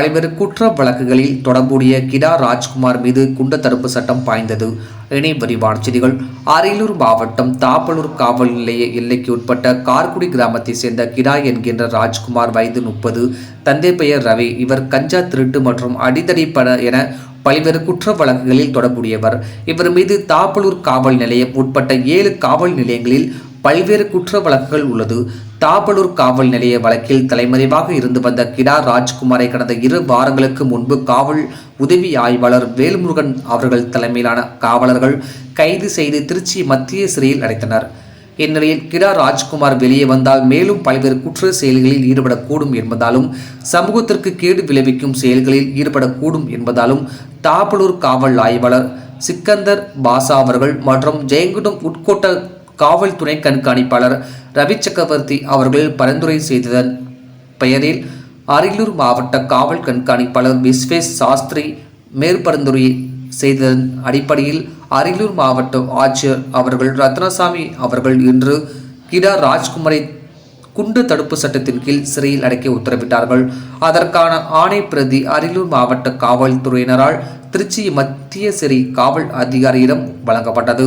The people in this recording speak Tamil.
பல்வேறு குற்ற வழக்குகளில் தொடர்புடைய கிடா ராஜ்குமார் மீது குண்ட தடுப்பு சட்டம் பாய்ந்தது. இணை விரிவான செய்திகள். அரியலூர் மாவட்டம் தாப்பலூர் காவல் நிலைய எல்லைக்கு உட்பட்ட கார்குடி கிராமத்தைச் சேர்ந்த கிடா என்கின்ற ராஜ்குமார் வயது முப்பது தந்தை பெயர் ரவி இவர் கஞ்சா திருட்டு மற்றும் அடிதடி பட என பல்வேறு குற்ற வழக்குகளில் தொடர்புடையவர். இவர் மீது தாப்பலூர் காவல் நிலையம் உட்பட்ட ஏழு காவல் நிலையங்களில் பல்வேறு குற்ற வழக்குகள் உள்ளது. தாபலூர் காவல் நிலைய வழக்கில் தலைமறைவாக இருந்து வந்த கிடா ராஜ்குமாரை கடந்த இரு வாரங்களுக்கு முன்பு காவல் உதவி ஆய்வாளர் வேல்முருகன் அவர்கள் தலைமையிலான காவலர்கள் கைது செய்து திருச்சி மத்திய சிறையில் அடைத்தனர். இந்நிலையில் கிடா ராஜ்குமார் வெளியே வந்தால் மேலும் பல்வேறு குற்ற செயல்களில் ஈடுபடக்கூடும் என்பதாலும் சமூகத்திற்கு கேடு விளைவிக்கும் செயல்களில் ஈடுபடக்கூடும் என்பதாலும் தாபலூர் காவல் ஆய்வாளர் சிக்கந்தர் பாசா அவர்கள் மற்றும் ஜெயங்குடம் உட்கோட்ட காவல் துணை கண்காணிப்பாளர் ரவி சக்கரவர்த்தி அவர்கள் பரிந்துரை செய்ததன் பெயரில் அரியலூர் மாவட்ட காவல் கண்காணிப்பாளர் விஸ்வேஷ் சாஸ்திரி மேற்பரிந்துரை செய்ததன் அடிப்படையில் அரியலூர் மாவட்ட ஆட்சியர் அவர்கள் ரத்னசாமி அவர்கள் இன்று கிடா ராஜ்குமாரை குண்டு தடுப்பு சட்டத்தின் கீழ் சிறையில் அடைக்க உத்தரவிட்டார்கள். அதற்கான ஆணை பிரதி அரியலூர் மாவட்ட காவல்துறையினரால் திருச்சி மத்திய சிறை காவல் அதிகாரியிடம் வழங்கப்பட்டது.